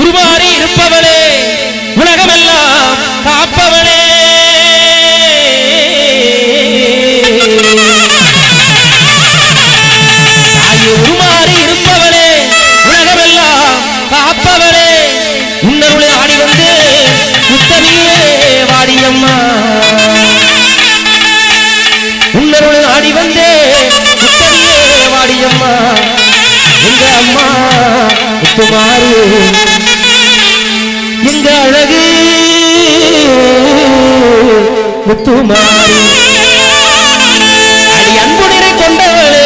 உருமாறி இருப்பவளே உலகமெல்லாம் காப்பவளே. தாயே உருமாறி இருப்பவளே உலகமெல்லாம் காப்பவளே. உன்னருளை ஆடி வந்து முத்தமியே வாடியம்மா. உன்னருளை ஆடி வந்தே முத்தமியே வாடியம்மா. எங்க அம்மா? முத்துமாறு எங்க அழகு முத்துமாறு அடி அன்பு நிறை கொண்டவளே.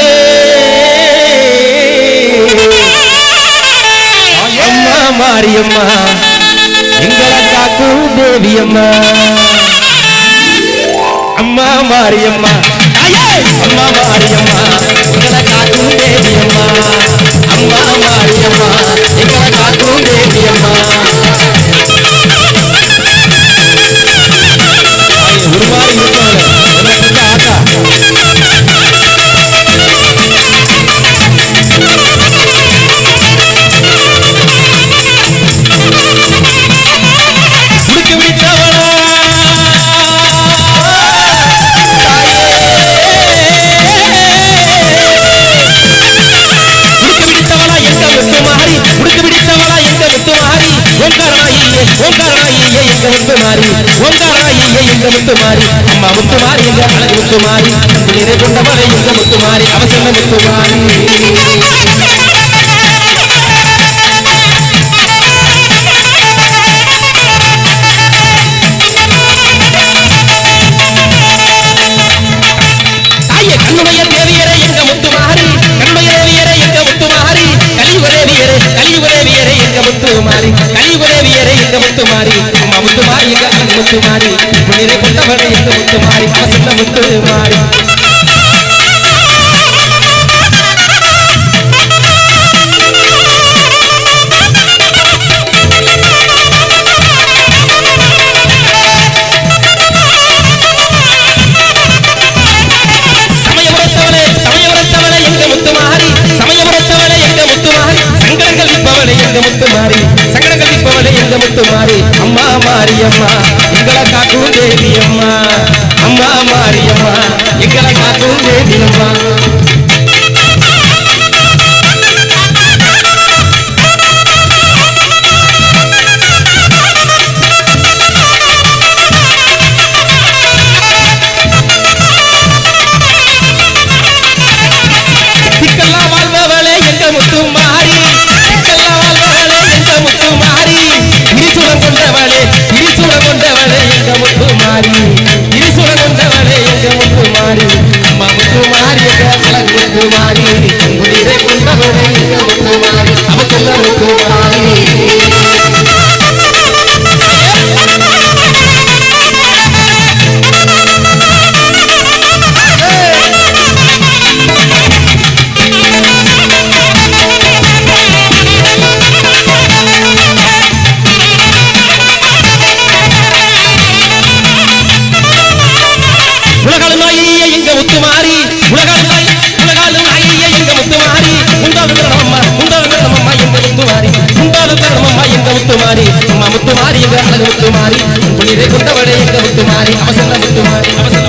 அம்மா மாரியம்மா எங்களை காக்கும் தேவியம்மா. அம்மா மாரியம்மா! அம்மா மாரியம்மா. முத்து மாறி அம்மா முத்து மாறி எங்க அழகு முத்து மாறி. குளிரை கொண்டவளை எங்க முத்து மாறி அவசர முத்து மாறி. கண்ணுடைய மாறி கொண்டவர் கொண்டவளை எங்க முத்து மாறி. அவசர முத்து மாறி. சங்கடங்கள் விப்பவளே எங்க முத்து மாறி. சங்கடங்கள் விப்பவளே எங்க முத்து மாறி. அம்மா மாரியம்மா. காக்கும் தேவி அம்மா அம்மா மாரியம்மா எங்களை காக்கும் தேவி அம்மா முத்துமாரி அம்மா முத்துமாரி எங்க அழகு முத்துமாரி மாறி. குளிரை எங்க முத்துமாரி அவசர முத்து அவசர